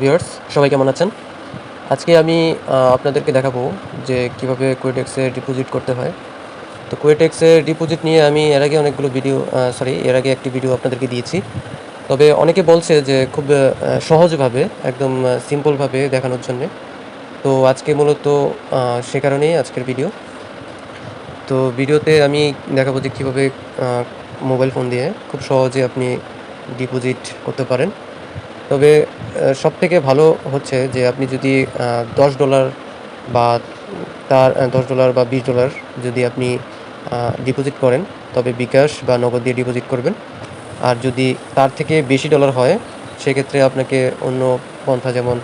Viewers সবাই কেমন আছেন? আজকে আমি আপনাদেরকে দেখাবো যে কীভাবে কোয়েটেক্সে ডিপোজিট করতে হয়। তো কোয়েটেক্সে ডিপোজিট নিয়ে আমি এর আগে অনেকগুলো ভিডিও সরি এর আগে একটি ভিডিও আপনাদেরকে দিয়েছি। তবে অনেকে বলছে যে খুব সহজভাবে, একদম সিম্পলভাবে দেখানোর জন্যে। তো আজকে মূলত সে কারণেই আজকের ভিডিও তো ভিডিওতে আমি দেখাবো যে কীভাবে মোবাইল ফোন দিয়ে খুব সহজে আপনি ডিপোজিট করতে পারেন। তবে সব থেকে ভালো হচ্ছে যে আপনি যদি দশ ডলার বা তার দশ ডলার বা বিশ ডলার যদি আপনি ডিপোজিট করেন, তবে বিকাশ বা নগদ দিয়ে ডিপোজিট করবেন। আর যদি তার থেকে বেশি ডলার হয়, সেক্ষেত্রে আপনাকে অন্য পন্থা যেমন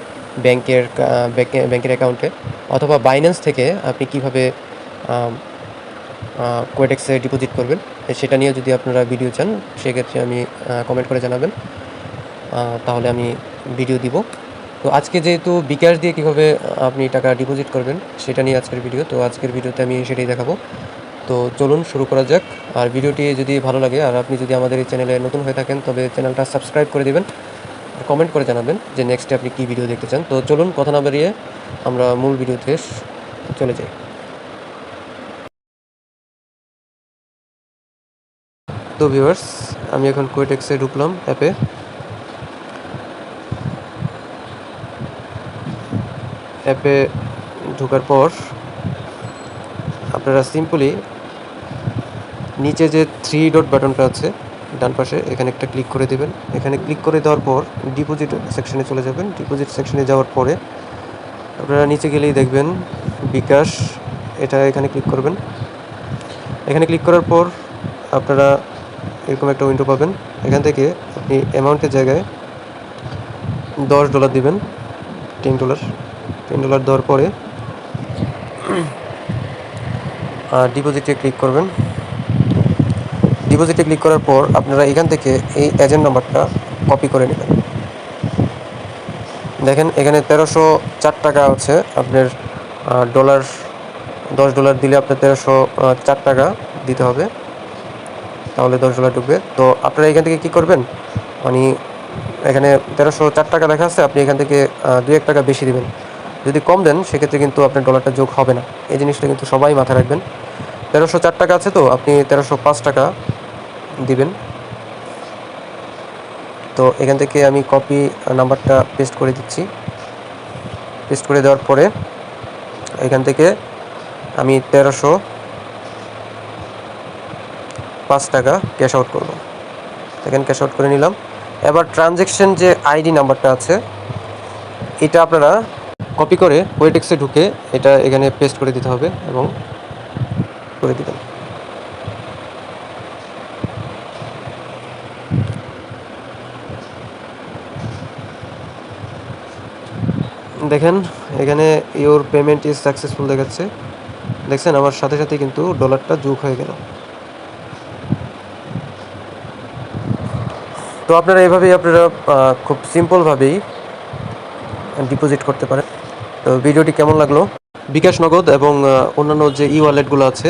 ব্যাংকের ব্যাংকের অ্যাকাউন্টে অথবা বাইন্যান্স থেকে আপনি কীভাবে কোয়েটেক্সে ডিপোজিট করবেন, সেটা নিয়ে যদি আপনারা ভিডিও চান, সেক্ষেত্রে আমি কমেন্ট করে জানাবেন। তাহলে আমি ভিডিও দিব। তো আজকে যেহেতু বিকাশ দিয়ে কীভাবে আপনি টাকা ডিপোজিট করবেন, সেটা নিয়ে আজকের ভিডিও তো আজকের ভিডিওতে আমি সেটাই দেখাবো। তো চলুন শুরু করা যাক। আর ভিডিওটি যদি ভালো লাগে, আর আপনি যদি আমাদের এই চ্যানেলে নতুন হয়ে থাকেন, তবে চ্যানেলটা সাবস্ক্রাইব করে দেবেন, আর কমেন্ট করে জানাবেন যে নেক্সটে আপনি কী ভিডিও দেখতে চান। তো চলুন কথা না বাড়িয়ে আমরা মূল ভিডিওতে চলে যাই। তো ভিউয়ার্স আমি এখন কোয়েটেক্সে ঢুকলাম অ্যাপে অ্যাপে ঢোকার পর আপনারা সিম্পলি নিচে যে থ্রি ডট বাটনটা আছে, ডান পাশে, এখানে একটা ক্লিক করে দেবেন। এখানে ক্লিক করে দেওয়ার পর ডিপোজিট সেকশনে চলে যাবেন। ডিপোজিট সেকশনে যাওয়ার পরে আপনারা নিচে গেলেই দেখবেন বিকাশ, এটা এখানে ক্লিক করবেন। এখানে ক্লিক করার পর আপনারা এরকম একটা উইন্ডো পাবেন। এখান থেকে আপনি অ্যামাউন্টের জায়গায় দশ ডলার দিবেন টেন ডলার টেন ডলার দেওয়ার পরে ডিপোজিটে ক্লিক করবেন। ডিপোজিটে ক্লিক করার পর আপনারা এখান থেকে এই এজেন্ট নাম্বারটা কপি করে নেবেন। দেখেন, এখানে তেরোশো চার টাকা আছে আপনার ডলার দশ ডলার দিলে আপনার তেরোশো চার টাকা দিতে হবে। তাহলে দশ ডলার ঢুকবে। তো আপনারা এখান থেকে কী করবেন? মানে এখানে তেরোশো চার টাকা লেখা আছে, আপনি এখান থেকে দু এক টাকা বেশি দেবেন। যদি কম দেন, সেক্ষেত্রে কিন্তু আপনার ডলারটা যোগ হবে না। এই জিনিসটা কিন্তু সবাই মাথায় রাখবেন। তেরোশো চার টাকা আছে তো, আপনি তেরোশো পাঁচ টাকা দিবেন। তো এখান থেকে আমি কপি নাম্বারটা পেস্ট করে দিচ্ছি। পেস্ট করে দেওয়ার পরে এখান থেকে আমি তেরোশো পাঁচ টাকা ক্যাশ আউট করব। এখানে ক্যাশ আউট করে নিলাম। এবার ট্রানজ্যাকশন যে আইডি নাম্বারটা আছে, এটা আপনারা কপি করে ওয়েটেক্সে ঢুকে এটা এখানে পেস্ট করে দিতে হবে এবং করে দিবেন। দেখেন, এখানে ইওর পেমেন্ট ইজ সাকসেসফুল দেখাচ্ছে। দেখছেন, আমার সাথে সাথে কিন্তু ডলারটা যোগ হয়ে গেল। তো আপনারা এভাবেই আপনারা খুব সিম্পলভাবেই ডিপোজিট করতে পারেন। ভিডিওটি কেমন লাগল? বিকাশ নগদ এবং অন্যান্য যে ই ওয়ালেটগুলো আছে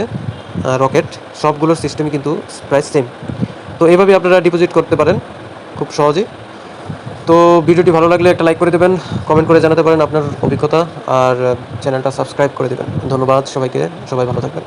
রকেট, সবগুলোর সিস্টেম কিন্তু প্রাইস সেম তো এইভাবে আপনারা ডিপোজিট করতে পারেন, খুব সহজেই। তো ভিডিওটি ভালো লাগলে একটা লাইক করে দেবেন কমেন্ট করে জানাতে পারেন আপনার অভিজ্ঞতা, আর চ্যানেলটা সাবস্ক্রাইব করে দেবেন। ধন্যবাদ সবাইকে, সবাই ভালো থাকবেন।